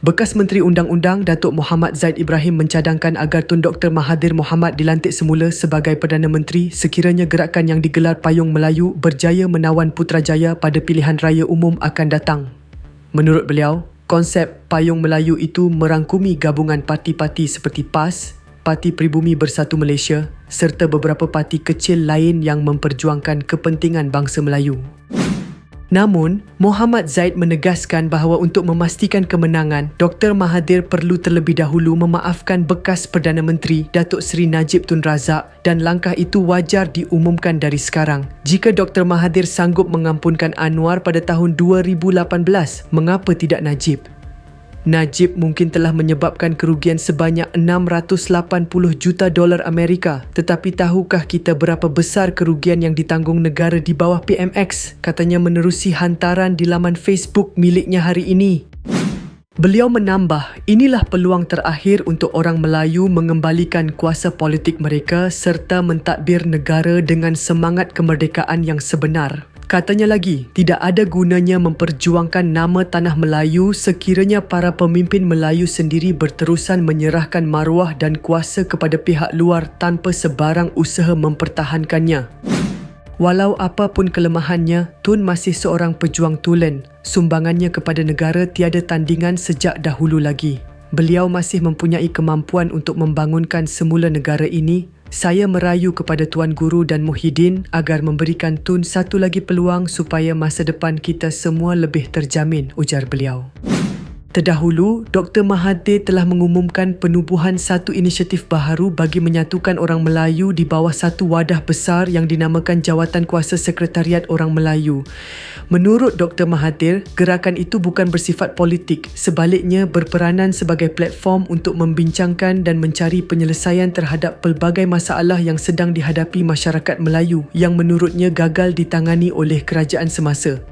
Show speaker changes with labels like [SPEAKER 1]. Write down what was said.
[SPEAKER 1] Bekas Menteri Undang-Undang Datuk Muhammad Zaid Ibrahim mencadangkan agar Tun Dr. Mahathir Mohamad dilantik semula sebagai Perdana Menteri sekiranya gerakan yang digelar Payung Melayu berjaya menawan Putrajaya pada pilihan raya umum akan datang. Menurut beliau, konsep Payung Melayu itu merangkumi gabungan parti-parti seperti PAS, Parti Pribumi Bersatu Malaysia serta beberapa parti kecil lain yang memperjuangkan kepentingan bangsa Melayu. Namun, Muhammad Zaid menegaskan bahawa untuk memastikan kemenangan, Dr. Mahathir perlu terlebih dahulu memaafkan bekas Perdana Menteri Datuk Seri Najib Tun Razak dan langkah itu wajar diumumkan dari sekarang. Jika Dr. Mahathir sanggup mengampunkan Anwar pada tahun 2018, mengapa tidak Najib? Najib mungkin telah menyebabkan kerugian sebanyak 680 juta dolar Amerika. Tetapi tahukah kita berapa besar kerugian yang ditanggung negara di bawah PMX? Katanya menerusi hantaran di laman Facebook miliknya hari ini. Beliau menambah, inilah peluang terakhir untuk orang Melayu mengembalikan kuasa politik mereka serta mentadbir negara dengan semangat kemerdekaan yang sebenar. Katanya lagi, tidak ada gunanya memperjuangkan nama tanah Melayu sekiranya para pemimpin Melayu sendiri berterusan menyerahkan maruah dan kuasa kepada pihak luar tanpa sebarang usaha mempertahankannya. Walau apapun kelemahannya, Tun masih seorang pejuang tulen. Sumbangannya kepada negara tiada tandingan sejak dahulu lagi. Beliau masih mempunyai kemampuan untuk membangunkan semula negara ini saya merayu kepada Tuan Guru dan Muhyiddin agar memberikan Tun satu lagi peluang supaya masa depan kita semua lebih terjamin, ujar beliau. Terdahulu, Dr. Mahathir telah mengumumkan penubuhan satu inisiatif baharu bagi menyatukan orang Melayu di bawah satu wadah besar yang dinamakan Jawatan Kuasa Sekretariat Orang Melayu. Menurut Dr. Mahathir, gerakan itu bukan bersifat politik, sebaliknya berperanan sebagai platform untuk membincangkan dan mencari penyelesaian terhadap pelbagai masalah yang sedang dihadapi masyarakat Melayu yang menurutnya gagal ditangani oleh kerajaan semasa.